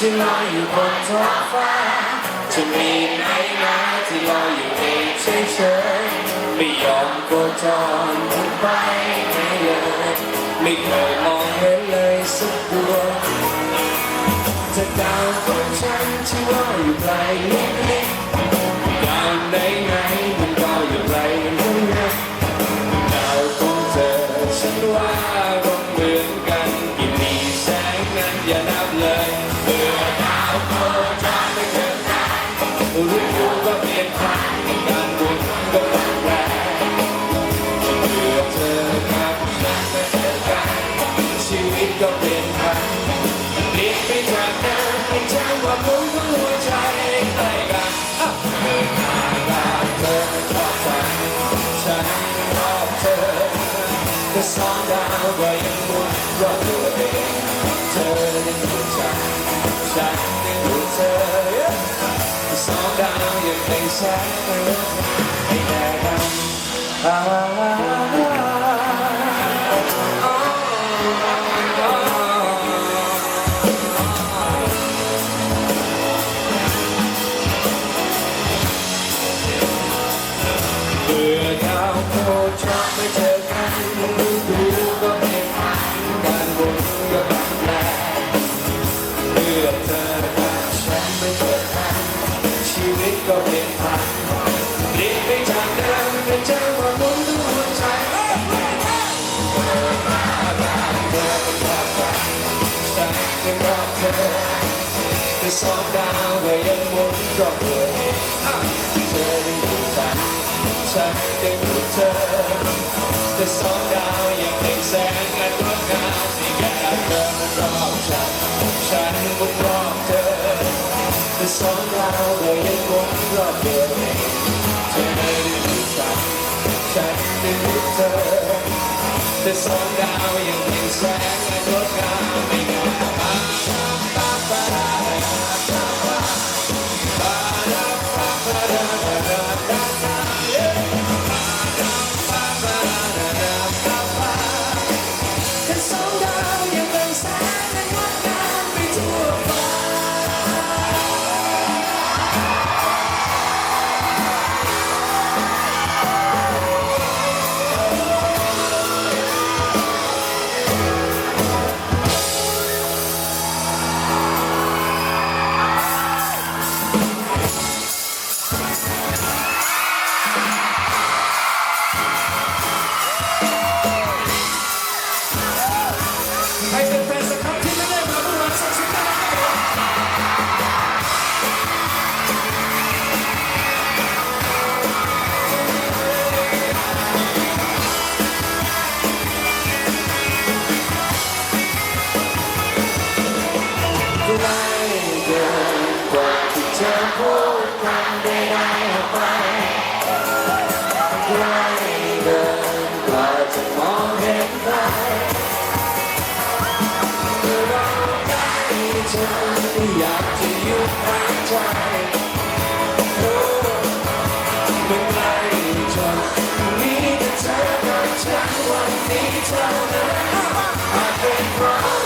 ที่ลอยอยู่บนท้องฟ้า จะมีไหมนะที่ลอยอยู่เองเฉยๆไม่ยอมโคจรไปไหนเลยไม่เคยมองเห็นเลยสักดวงจะดาวของฉันที่ลอยอยู่ไกลนิดๆดาวไหนไหนมันก็อยู่ไกลนั่นนะดาวของเธอฉันว่า ก็เปลี่ยนผันเปลี่ยนไปจากเดิมให้จังหวะหมุนของหัวใจใกล้กันอะเดินทางจากเธอชอบฉันฉันชอบเธอแต่สองดาวก็ยังหมุนรอบตัวเองเธอยังดูฉันฉันยังดูเธอแต่สองดาวยังเป็นแสงให้แดกัน เมื่อเธอกับฉันไม่เจอกันชีวิตก็เปลี่ยนผ่านเปลี่ยนไปจากเดิมเป็นจังหวะหมุนของหัวใจฉันยังรอเธอแต่สองดาวก็ยังหมุนรอบตัวเองเธอยังอยู่ฉันฉันยังรู้เธอแต่สองดาว แต่สองดาวยังวนรอบตัวเองเธอได้รู้ฉันฉันได้รู้เธอแต่สองดาวยังเป็นแสงและงดงามไม่งามปาปาปาดาดาปาปาดาปาปาดาดาดารา จะมองเห็นใครเราได้เธออยากจะอยู่ข้างใจโอ้มันไกลจนมีแต่เธอกับฉันวันนี้เท่านั้นอาจเป็นเพราะ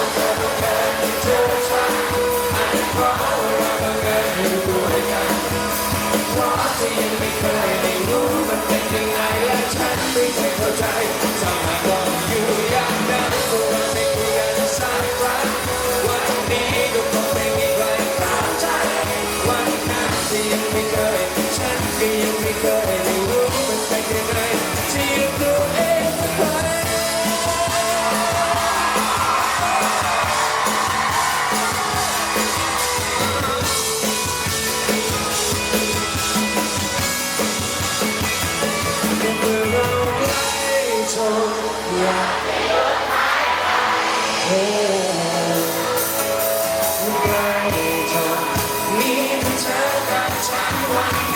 turn back time.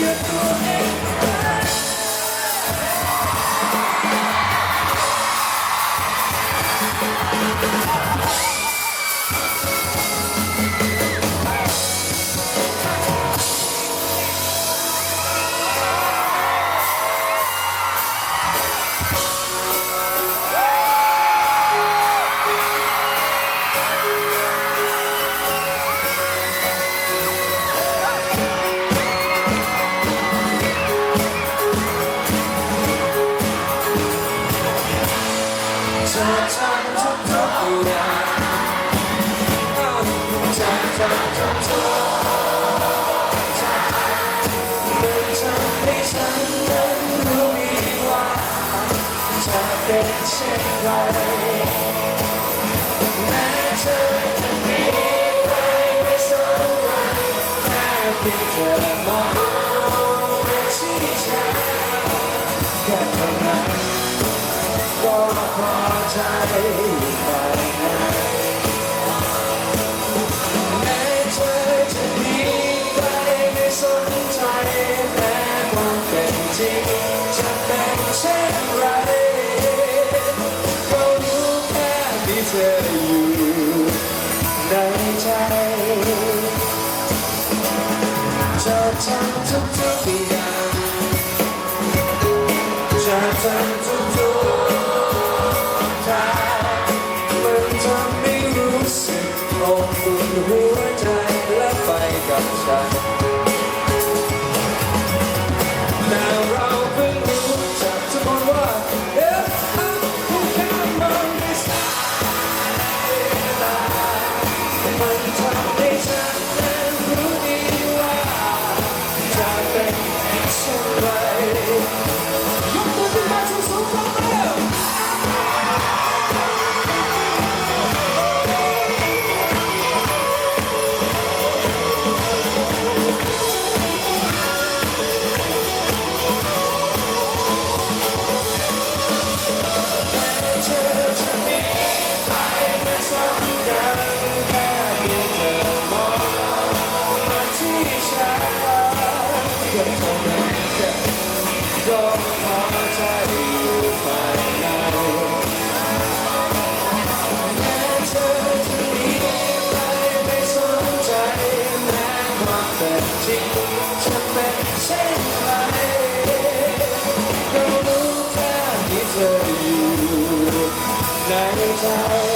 you. จะเป็นเช่นไรแม้เธอจะมีใครไม่สนใจแค่เพียเธอมองมาที่ฉันแค่เท่านั้ก็พอใจ เธออยู่ในใจจะทำทุกทุกอย่างจะทำทุกทุกทางมันทำให้รู้สึกอบอุ่นหัวใจและไปกับฉัน 나를 잘